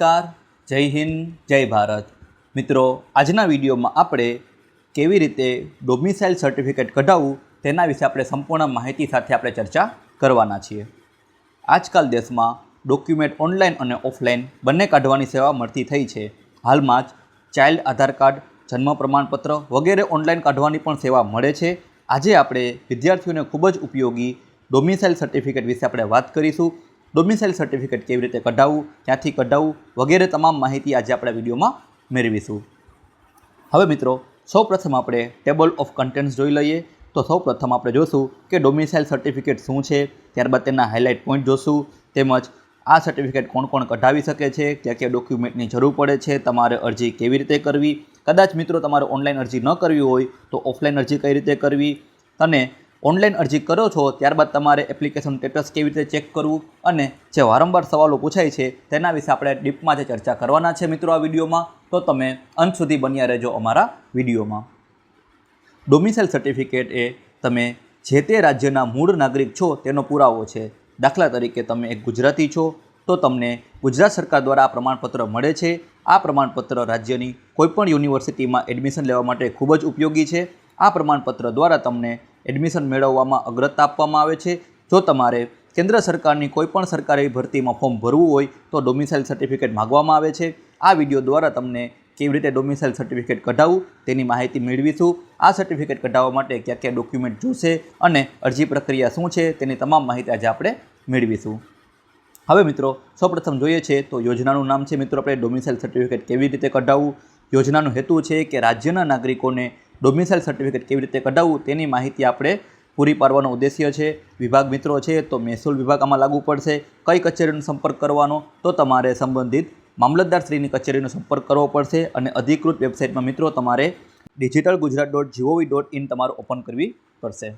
નમસ્કાર, જય હિન્દ, જય ભારત. મિત્રો, આજના વિડીયોમાં આપણે કેવી રીતે ડોમિસાઇલ સર્ટિફિકેટ કઢાવવું તેના વિશે આપણે સંપૂર્ણ માહિતી સાથે આપણે ચર્ચા કરવાના છીએ. આજકાલ દેશમાં ડોક્યુમેન્ટ ઓનલાઈન અને ઓફલાઈન બંને કાઢવાની સેવા મળતી થઈ છે. હાલમાં જ ચાઇલ્ડ આધાર કાર્ડ, જન્મ પ્રમાણપત્ર વગેરે ઓનલાઈન કાઢવાની પણ સેવા મળે છે. આજે આપણે વિદ્યાર્થીઓને ખૂબ જ ઉપયોગી ડોમિસાઇલ સર્ટિફિકેટ વિશે આપણે વાત કરીશું. ડોમિસાઇલ સર્ટિફિકેટ કેવી રીતે કઢાવવું, ક્યાંથી કઢાવવું વગેરે તમામ માહિતી આજે આપણે વિડીયોમાં મેળવીશું. હવે મિત્રો, સૌપ્રથમ આપણે ટેબલ ઓફ કન્ટેન્ટ્સ જોઈ લઈએ. તો સૌપ્રથમ આપણે જોશું કે ડોમિસાઇલ સર્ટિફિકેટ શું છે, ત્યારબાદ તેના હાઇલાઇટ પોઈન્ટ જોશું, તેમજ આ સર્ટિફિકેટ કોણ કોણ કઢાવી શકે છે, ક્યાં ક્યાં ડોક્યુમેન્ટની જરૂર પડે છે, તમારે અરજી કેવી રીતે કરવી. કદાચ મિત્રો તમારે ઓનલાઈન અરજી ન કરવી હોય તો ઓફલાઈન અરજી કઈ રીતે કરવી. અને ઓનલાઈન અરજી કરો છો, ત્યારબાદ તમારે એપ્લિકેશન સ્ટેટસ કેવી રીતે ચેક કરવું અને જે વારંવાર સવાલો પૂછાય છે, તેના વિશે આપણે ડીપમાં જે ચર્ચા કરવાના છે મિત્રો આ વિડીયોમાં, તો તમે અંત સુધી બન્યા રહેજો અમારા વિડીયોમાં. ડોમિસાઇલ સર્ટિફિકેટ એ તમે જે તે રાજ્યના મૂળ નાગરિક છો, તેનો પુરાવો છે. દાખલા તરીકે તમે એક ગુજરાતી છો, તો તમને ગુજરાત સરકાર દ્વારા આ પ્રમાણપત્ર મળે છે. આ પ્રમાણપત્ર રાજ્યની કોઈપણ યુનિવર્સિટીમાં એડમિશન લેવા માટે ખૂબ જ ઉપયોગી છે. આ પ્રમાણપત્ર દ્વારા તમને એડમિશન મેળવવામાં અગ્રતા આપવામાં આવે છે. જો તમારે કેન્દ્ર સરકારની કોઈપણ સરકારી ભરતીમાં ફોર્મ ભરવું હોય, તો ડોમિસાઇલ સર્ટિફિકેટ માગવામાં આવે છે. આ વીડિયો દ્વારા તમને કેવી રીતે ડોમિસાઇલ સર્ટિફિકેટ કઢાવવું, તેની માહિતી મેળવીશું. આ સર્ટિફિકેટ કઢાવવા માટે ક્યાં ક્યાં ડોક્યુમેન્ટ જોશે અને અરજી પ્રક્રિયા શું છે, તેની તમામ માહિતી આજે આપણે મેળવીશું. હવે મિત્રો, સૌપ્રથમ જોઈએ છે તો યોજનાનું નામ છે. મિત્રો, આપણે ડોમિસાઇલ સર્ટિફિકેટ કેવી રીતે કઢાવવું? યોજનાનો હેતુ છે કે રાજ્યના નાગરિકોને ડોમિસાઇલ સર્ટિફિકેટ કેવી રીતે કઢાવવું તેની માહિતી આપણે પૂરી પાડવાનો ઉદ્દેશ્ય છે. વિભાગ મિત્રો છે તો મહેસૂલ વિભાગ આમાં લાગુ પડશે. કઈ કચેરીનો સંપર્ક કરવાનો તો તમારે સંબંધિત મામલતદારશ્રીની કચેરીનો સંપર્ક કરવો પડશે અને અધિકૃત વેબસાઇટમાં મિત્રો તમારે digital Gujarat dot GOV dot in તમારે ઓપન કરવી પડશે.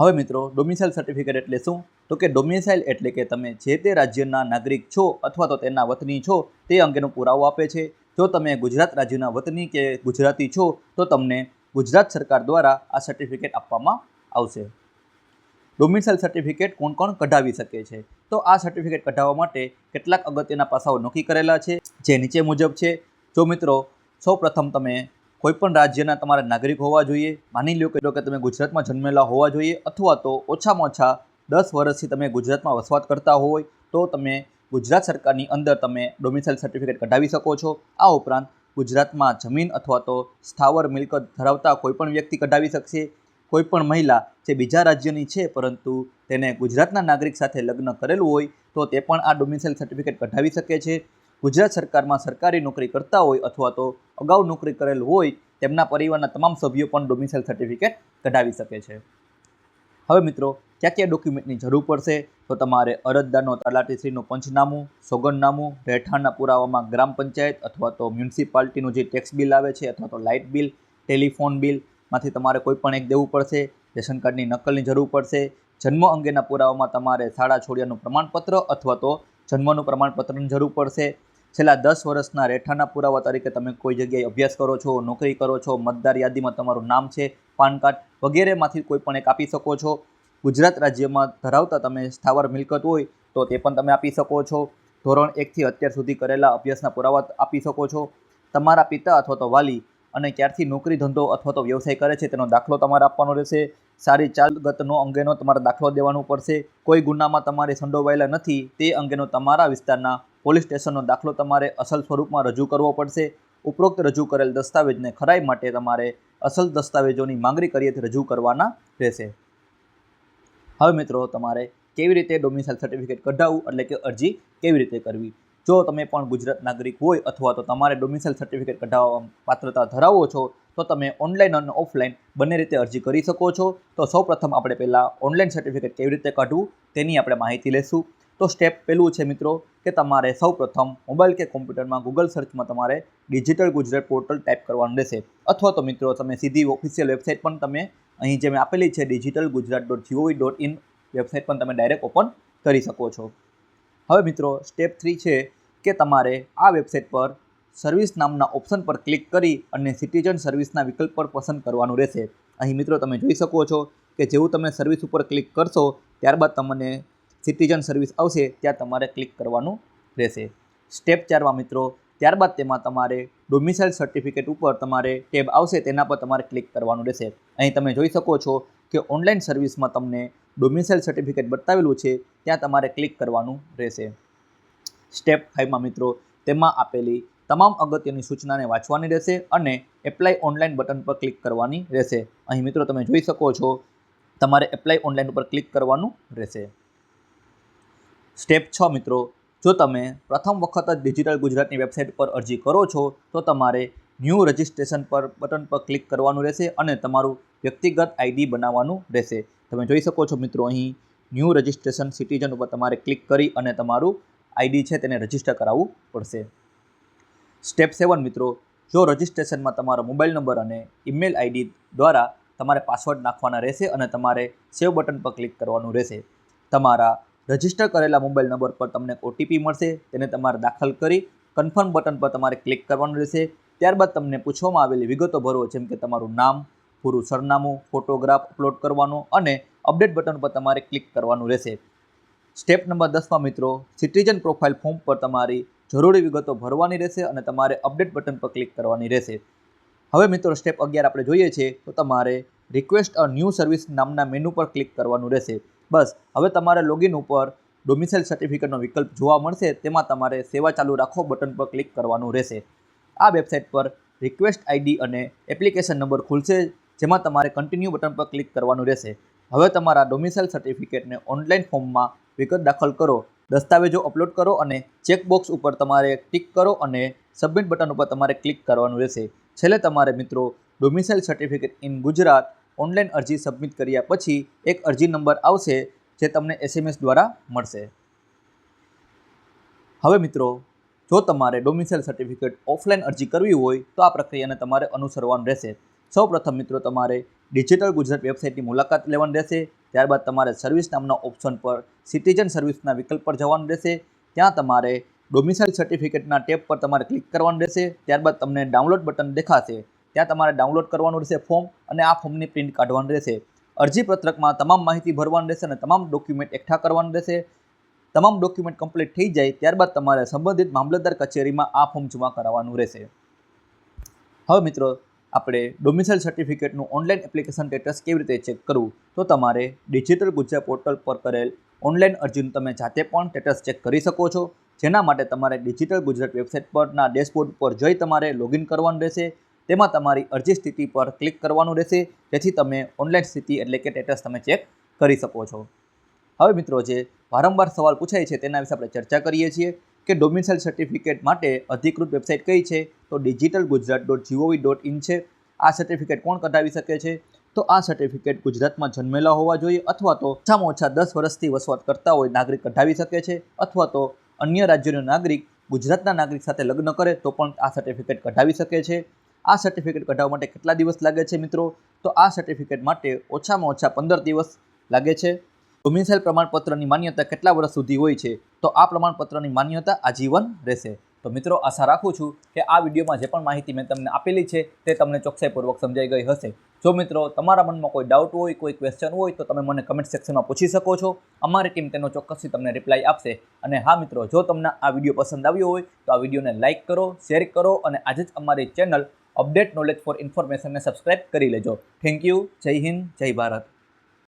હવે મિત્રો ડોમિસાઇલ સર્ટિફિકેટ એટલે શું? તો કે ડોમિસાઇલ એટલે કે તમે જે તે રાજ્યના નાગરિક છો અથવા તો તેના વતની છો તે અંગેનો પુરાવો આપે છે. જો તમે ગુજરાત રાજ્યના વતની કે ગુજરાતી છો, તો તમને ગુજરાત સરકાર દ્વારા આ સર્ટિફિકેટ આપવામાં આવશે. ડોમિસાઇલ સર્ટિફિકેટ કોણ કોણ કઢાવી શકે છે? તો આ સર્ટિફિકેટ કઢાવવા માટે કેટલાક અગત્યના પાસાઓ નક્કી કરેલા છે, જે નીચે મુજબ છે. જો મિત્રો, સૌપ્રથમ તમે કોઈપણ રાજ્યના તમારા નાગરિક હોવા જોઈએ. માની લો કે તમે ગુજરાતમાં જન્મેલા હોવા જોઈએ, અથવા તો ઓછામાં ઓછા દસ વર્ષથી તમે ગુજરાતમાં વસવાટ કરતા હોય, તો તમે ગુજરાત સરકારની અંદર તમે ડોમિસાઇલ સર્ટિફિકેટ કઢાવી શકો છો. આ ઉપરાંત ગુજરાતમાં જમીન અથવા તો સ્થાવર મિલકત ધરાવતા કોઈપણ વ્યક્તિ કઢાવી શકશે. કોઈપણ મહિલા જે બીજા રાજ્યની છે પરંતુ તેને ગુજરાતના નાગરિક સાથે લગ્ન કરેલું હોય તો તે પણ આ ડોમિસાઇલ સર્ટિફિકેટ કઢાવી શકે છે. ગુજરાત સરકારમાં સરકારી નોકરી કરતા હોય અથવા તો અગાઉ નોકરી કરેલ હોય તેમના પરિવારના તમામ સભ્યો પણ ડોમિસાઇલ સર્ટિફિકેટ કઢાવી શકે છે. હવે મિત્રો ક્યાં ક્યાં ડોક્યુમેન્ટની જરૂર પડશે? તો તમારે અરજદારનો, તલાટીશ્રીનું પંચનામું, સોગંદનામું, રહેઠાણના પુરાવામાં ગ્રામ પંચાયત અથવા તો મ્યુનિસિપાલિટીનું જે ટેક્સ બિલ આવે છે અથવા તો લાઇટ બિલ ટેલિફોન બિલમાંથી તમારે કોઈ પણ એક દેવું પડશે. રેશન કાર્ડની નકલની જરૂર પડશે. જન્મ અંગેના પુરાવામાં તમારે શાળા છોડ્યાનું પ્રમાણપત્ર અથવા તો જન્મનું પ્રમાણપત્રની જરૂર પડશે. છેલ્લા દસ વર્ષના રહેઠાણના પુરાવા તરીકે તમે કોઈ જગ્યાએ અભ્યાસ કરો છો, નોકરી કરો છો, મતદાર યાદીમાં તમારું નામ છે, પાન કાર્ડ વગેરેમાંથી કોઈ પણ એક આપી શકો છો. ગુજરાત રાજ્યમાં ધરાવતા તમે સ્થાવર મિલકત હોય તો તે પણ તમે આપી શકો છો. ધોરણ એકથી અત્યાર સુધી કરેલા અભ્યાસના પુરાવા આપી શકો છો. તમારા પિતા અથવા તો વાલી અને ક્યારથી નોકરી ધંધો અથવા તો વ્યવસાય કરે છે તેનો દાખલો તમારે આપવાનો રહેશે. સારી ચાલગતનો અંગેનો તમારે દાખલો દેવાનો પડશે. કોઈ ગુનામાં તમારે સંડોવાયેલા નથી તે અંગેનો તમારા વિસ્તારના પોલીસ સ્ટેશનનો દાખલો તમારે અસલ સ્વરૂપમાં રજૂ કરવો પડશે. ઉપરોક્ત રજૂ કરેલ દસ્તાવેજને ખરાઈ માટે તમારે અસલ દસ્તાવેજોની માંગણી કરીએ રજૂ કરવાના રહેશે. હવે મિત્રો, તમારે કેવી રીતે ડોમિસાઇલ સર્ટિફિકેટ કઢાવવું એટલે કે અરજી કેવી રીતે કરવી? જો તમે પણ ગુજરાત નાગરિક હોય અથવા તો તમારે ડોમિસાઇલ સર્ટિફિકેટ કઢાવવા પાત્રતા ધરાવો છો, તો તમે ઓનલાઈન અને ઓફલાઈન બંને રીતે અરજી કરી શકો છો. તો સૌપ્રથમ આપણે પહેલાં ઓનલાઈન સર્ટિફિકેટ કેવી રીતે કાઢવું, તેની આપણે માહિતી લેશું તો સ્ટેપ પહેલું છે મિત્રો કે તમારે સૌપ્રથમ મોબાઈલ કે કોમ્પ્યુટરમાં ગૂગલ સર્ચમાં તમારે ડિજિટલ ગુજરાત પોર્ટલ ટાઈપ કરવાનું રહેશે. અથવા તો મિત્રો તમે સીધી ઓફિશિયલ વેબસાઇટ પણ તમે અહીં જે મેં આપેલી છે digital Gujarat dot GOV dot in website પણ તમે ડાયરેક્ટ ઓપન કરી શકો છો. હવે મિત્રો સ્ટેપ થ્રી છે કે તમારે આ વેબસાઇટ પર સર્વિસ નામના ઓપ્શન પર ક્લિક કરી અને સિટીઝન સર્વિસના વિકલ્પ પર પસંદ કરવાનું રહેશે. અહીં મિત્રો તમે જોઈ શકો છો કે જેવું તમે સર્વિસ ઉપર ક્લિક કરશો, ત્યારબાદ તમને સિટીઝન સર્વિસ આવશે, ત્યાં તમારે ક્લિક કરવાનું રહેશે. સ્ટેપ ચારમાં મિત્રો, ત્યારબાદ તેમાં તમારે ડોમિસાઇલ સર્ટિફિકેટ ઉપર તમારે ટેબ આવશે, તેના પર તમારે ક્લિક કરવાનું રહેશે. અહીં તમે જોઈ શકો છો કે ઓનલાઈન સર્વિસમાં તમને ડોમિસાઇલ સર્ટિફિકેટ બતાવેલું છે, ત્યાં તમારે ક્લિક કરવાનું રહેશે. સ્ટેપ ફાઇવમાં મિત્રો, તેમાં આપેલી તમામ અગત્યની સૂચનાને વાંચવાની રહેશે અને એપ્લાય ઓનલાઈન બટન પર ક્લિક કરવાની રહેશે. અહીં મિત્રો તમે જોઈ શકો છો, તમારે એપ્લાય ઓનલાઈન ઉપર ક્લિક કરવાનું રહેશે. સ્ટેપ છ મિત્રો, જો તમે પ્રથમ વખત જ ડિજિટલ ગુજરાતની વેબસાઇટ પર અરજી કરો છો, તો તમારે ન્યૂ રજિસ્ટ્રેશન પર બટન પર ક્લિક કરવાનું રહેશે અને તમારું વ્યક્તિગત આઈડી બનાવવાનું રહેશે. તમે જોઈ શકો છો મિત્રો, અહીં ન્યૂ રજિસ્ટ્રેશન સિટીઝન ઉપર તમારે ક્લિક કરી અને તમારું આઈડી છે તેને રજિસ્ટર કરાવવું પડશે. સ્ટેપ સેવન મિત્રો, જો રજિસ્ટ્રેશનમાં તમારો મોબાઈલ નંબર અને ઈમેલ આઈડી દ્વારા તમારે પાસવર્ડ નાખવાના રહેશે અને તમારે સેવ બટન પર ક્લિક કરવાનું રહેશે. તમારા રજિસ્ટર કરેલા મોબાઈલ નંબર પર તમને ઓટીપી મળશે, તેને તમારે દાખલ કરી કન્ફર્મ બટન પર તમારે ક્લિક કરવાનું રહેશે. ત્યારબાદ તમને પૂછવામાં આવેલી વિગતો ભરો જેમ કે તમારું નામ, પૂરું સરનામું ફોટોગ્રાફ અપલોડ કરવાનો અને અપડેટ બટન પર તમારે ક્લિક કરવાનું રહેશે. સ્ટેપ નંબર દસમાં મિત્રો સિટીઝન પ્રોફાઇલ ફોર્મ પર તમારી જરૂરી વિગતો ભરવાની રહેશે અને તમારે અપડેટ બટન પર ક્લિક કરવાની રહેશે. હવે મિત્રો સ્ટેપ અગિયાર આપણે જોઈએ છીએ તો તમારે રિક્વેસ્ટ અ ન્યૂ સર્વિસ નામના મેનુ પર ક્લિક કરવાનું રહેશે. બસ, હવે તમારે લોગિન ઉપર ડોમિસાઇલ સર્ટિફિકેટનો વિકલ્પ જોવા મળશે, તેમાં તમારે સેવા ચાલુ રાખો બટન પર ક્લિક કરવાનું રહેશે. આ વેબસાઇટ પર રિક્વેસ્ટ આઈડી અને એપ્લિકેશન નંબર ખુલશે, જેમાં તમારે કન્ટિન્યુ બટન પર ક્લિક કરવાનું રહેશે. હવે તમારા ડોમિસાઇલ સર્ટિફિકેટને ઓનલાઈન ફોર્મમાં વિગત દાખલ કરો, દસ્તાવેજો અપલોડ કરો અને ચેકબોક્સ ઉપર તમારે ટિક કરો અને સબમિટ બટન ઉપર તમારે ક્લિક કરવાનું રહેશે. છેલ્લે તમારે મિત્રો domicile certificate in Gujarat online અરજી સબમિટ કર્યા પછી એક અરજી નંબર આવશે જે તમને એસએમએસ દ્વારા મળશે. હવે મિત્રો, જો તમારે ડોમિસાઇલ સર્ટિફિકેટ ઓફલાઈન અરજી કરવી હોય, તો આ પ્રક્રિયાને તમારે અનુસરવાનું રહેશે. સૌપ્રથમ મિત્રો, તમારે ડિજિટલ ગુજરાત વેબસાઇટની મુલાકાત લેવાની રહેશે. ત્યારબાદ તમારે સર્વિસ નામના ઓપ્શન પર સિટીઝન સર્વિસના વિકલ્પ પર જવાનું રહેશે. ત્યાં તમારે ડોમિસાઇલ સર્ટિફિકેટના ટેબ પર તમારે ક્લિક કરવાનું રહેશે. ત્યારબાદ તમને ડાઉનલોડ બટન દેખાશે. ત્યાં તમારે ડાઉનલોડ કરવાનું રહેશે ફોર્મ અને આ ફોર્મની પ્રિન્ટ કાઢવાની રહેશે. અરજી પત્રકમાં તમામ માહિતી ભરવાની રહેશે અને તમામ ડોક્યુમેન્ટ એકઠા કરવાનું રહેશે. તમામ ડોક્યુમેન્ટ કમ્પ્લીટ થઈ જાય ત્યારબાદ તમારે સંબંધિત મામલતદાર કચેરીમાં આ ફોર્મ જમા કરાવવાનું રહેશે. હવે મિત્રો, આપણે ડોમિસાઇલ સર્ટિફિકેટનું ઓનલાઈન એપ્લિકેશન સ્ટેટસ કેવી રીતે ચેક કરવું? તો તમારે ડિજિટલ ગુજરાત પોર્ટલ પર કરેલ ઓનલાઈન અરજીનું તમે જાતે પણ સ્ટેટસ ચેક કરી શકો છો. જેના માટે તમારે ડિજિટલ ગુજરાત વેબસાઇટ પરના ડેશબોર્ડ પર જઈ તમારે લોગિન કરવાનું રહેશે. તેમાં તમારી અરજી સ્થિતિ પર ક્લિક કરવાનું રહેશે. જેથી તમે ઓનલાઈન સ્થિતિ એટલે કે સ્ટેટસ તમે ચેક કરી શકો છો. હવે મિત્રો જે વારંવાર સવાલ પૂછાય છે તેના વિશે આપણે ચર્ચા કરીએ છીએ કે ડોમિસાઇલ સર્ટિફિકેટ માટે અધિકૃત વેબસાઇટ કઈ છે? તો digital Gujarat dot GOV dot in છે. આ સર્ટિફિકેટ કોણ કઢાવી શકે છે? તો આ સર્ટિફિકેટ ગુજરાતમાં જન્મેલા હોવા જોઈએ અથવા તો ઓછામાં ઓછા દસ વર્ષથી વસવાટ કરતા હોય નાગરિક કઢાવી શકે છે અથવા તો અન્ય રાજ્યનો નાગરિક ગુજરાતના નાગરિક સાથે લગ્ન કરે તો પણ આ સર્ટિફિકેટ કઢાવી શકે છે. આ સર્ટિફિકેટ કઢાવવા માટે કેટલા દિવસ લાગે છે મિત્રો? તો આ સર્ટિફિકેટ માટે ઓછામાં ઓછા પંદર દિવસ લાગે છે. ડોમિસાઇલ પ્રમાણપત્રની માન્યતા કેટલા વર્ષ સુધી હોય છે? તો આ પ્રમાણપત્રની માન્યતા આજીવન રહેશે. તો મિત્રો, આશા રાખું છું કે આ વિડીયોમાં જે પણ માહિતી મેં તમને આપેલી છે તે તમને ચોકસાઈપૂર્વક સમજાઈ ગઈ હશે. જો મિત્રો, તમારા મનમાં કોઈ ડાઉટ હોય, કોઈ ક્વેશ્ચન હોય, તો તમે મને કમેન્ટ સેક્શનમાં પૂછી શકો છો. અમારી ટીમ તેનો ચોક્કસથી તમને રિપ્લાય આપશે. અને હા મિત્રો, જો તમને આ વીડિયો પસંદ આવ્યો હોય, તો આ વિડીયોને લાઇક કરો શેર કરો અને આજે જ અમારી ચેનલ અપડેટ નોલેજ ફોર ઇન્ફોર્મેશનને સબસ્ક્રાઇબ કરી લેજો. થેન્ક યુ જય હિન્દ જય ભારત.